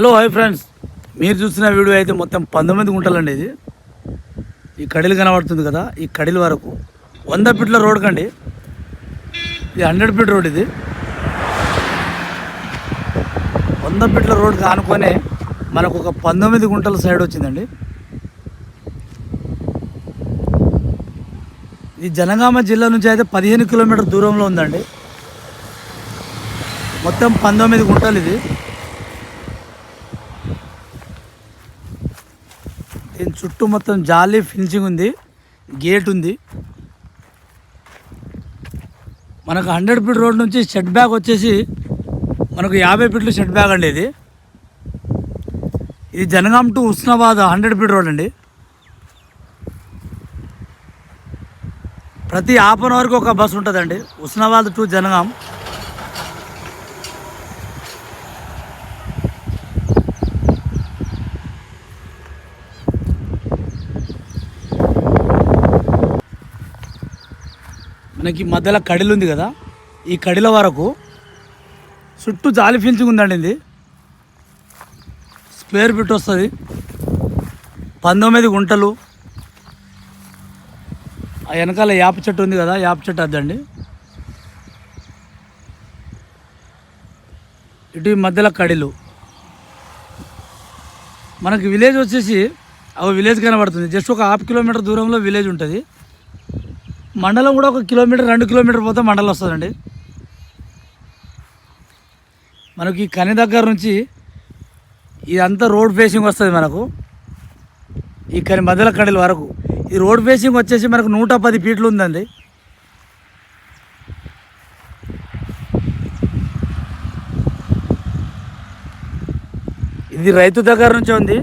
Hello hi friends. మీరు చూసిన video అయితే మొత్తం పంతొమ్మిది గుంటలండి ఇది. ఈ కడిలు కనబడుతుంది కదా ఈ కడిల వరకు. వంద ఫీట్ల రోడ్ కండి. ఇది హండ్రెడ్ ఫీట్ రోడ్ ఇది. వంద ఫీట్ల రోడ్ కానుకొనే మనకు ఒక పంతొమ్మిది గుంటల సైడ్ వచ్చిందండి. ఇది జనగామ జిల్లా నుంచి అయితే పదిహేను కిలోమీటర్ దూరంలో ఉందండి. మొత్తం పంతొమ్మిది గుంటలు ఇది. దీని చుట్టూ మొత్తం జాలీ ఫినిషింగ్ ఉంది గేట్ ఉంది. మనకు హండ్రెడ్ ఫీట్ రోడ్ నుంచి షెడ్ బ్యాగ్ వచ్చేసి మనకు యాభై ఫీట్లు షెడ్ బ్యాగ్ అండి ఇది. ఇది Jangaon to Husnabad hundred feet road అండి. ప్రతి హాఫ్ అన్ అవర్కి ఒక బస్సు ఉంటుందండి ఉస్నాబాద్ టు జనగాం. మనకి మధ్యలో కడిలు ఉంది కదా ఈ కడిల వరకు చుట్టూ జాలి ఫిల్చింగ్ ఉందండి ఇది స్క్వేర్ ఫీట్ వస్తుంది. పంతొమ్మిది గుంటలు. ఆ వెనకాల యాప చెట్టు ఉంది కదా యాప చెట్టు అద్దండి. ఇటు ఈ మధ్యలో కడిలు. మనకి విలేజ్ వచ్చేసి ఆ విలేజ్ కనబడుతుంది. జస్ట్ ఒక హాఫ్ కిలోమీటర్ దూరంలో విలేజ్ ఉంటుంది. మండలం కూడా ఒక కిలోమీటర్ రెండు కిలోమీటర్ పోతే మండలం వస్తుందండి. మనకి ఈ కని దగ్గర నుంచి ఇదంతా రోడ్ ఫేసింగ్ వస్తుంది మనకు. ఈ కని మధ్యల కడల వరకు. ఈ రోడ్ ఫేసింగ్ వచ్చేసి మనకు నూట పది ఫీట్లు ఉందండి. ఇది రైతు దగ్గర నుంచి ఉంది.